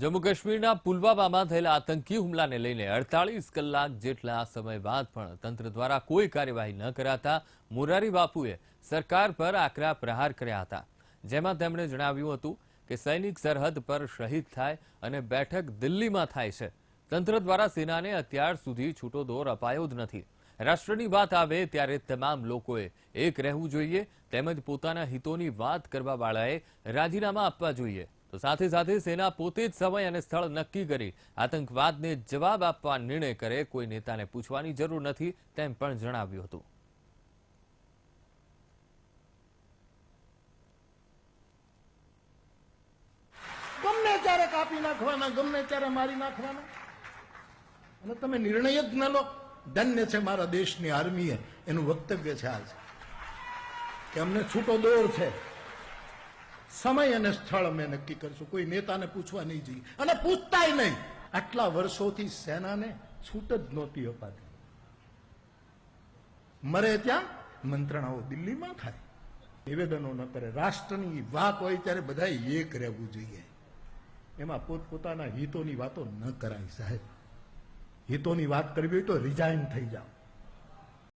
જમ્મુ કાશ્મીરના પુલવામામાં થયેલા આતંકી હુમલાને લઈને અડતાલીસ કલાક જેટલા સમય બાદ પણ તંત્ર દ્વારા કોઈ કાર્યવાહી ન કરાતા મોરારી બાપુએ સરકાર પર આકરા પ્રહાર કર્યા હતા. જેમાં તેમણે જણાવ્યું હતું કે સૈનિક સરહદ પર શહીદ થાય અને બેઠક દિલ્હીમાં થાય છે. તંત્ર દ્વારા સેનાને અત્યાર સુધી છૂટો દોર અપાયો જ નથી. રાષ્ટ્રની વાત આવે ત્યારે તમામ લોકોએ એક રહેવું જોઈએ, તેમજ પોતાના હિતોની વાત કરવાવાળાએ રાજીનામા આપવા જોઈએ. સાથે સાથે સેના પોતે જ સમય અને સ્થળ નક્કી કરી આતંકવાદને જવાબ આપવા નિર્ણય કરે. કોઈ નેતાને પૂછવાની જરૂર નથી તેમ પણ જણાવ્યું હતું. ગમે ત્યારે કાપી નાખવાના, ગમે ત્યારે મારી નાખવાના. અને તમે નિર્ણય જ ન લો. ધન્ય છે મારા દેશની આર્મીએ. એનું વક્તવ્ય છે આજ. કે અમને છૂટો દોર છે. સમય અને સ્થળ અમે નક્કી કરશું. કોઈ નેતાને પૂછવા નહીં જઈએ. અને પૂછતાય નહીં. આટલા વર્ષોથી સેનાને છૂટ જ નહોતી અપાતી. મરે ત્યાં મંત્રણાઓ દિલ્હીમાં થાય. નિવેદનો ન કરે. રાષ્ટ્રની વાત હોય ત્યારે બધા એક રહેવું જોઈએ. એમાં પોતપોતાના હિતોની વાતો ન કરાય સાહેબ. હિતોની વાત કરવી હોય તો રિઝાઇન થઈ જાઓ.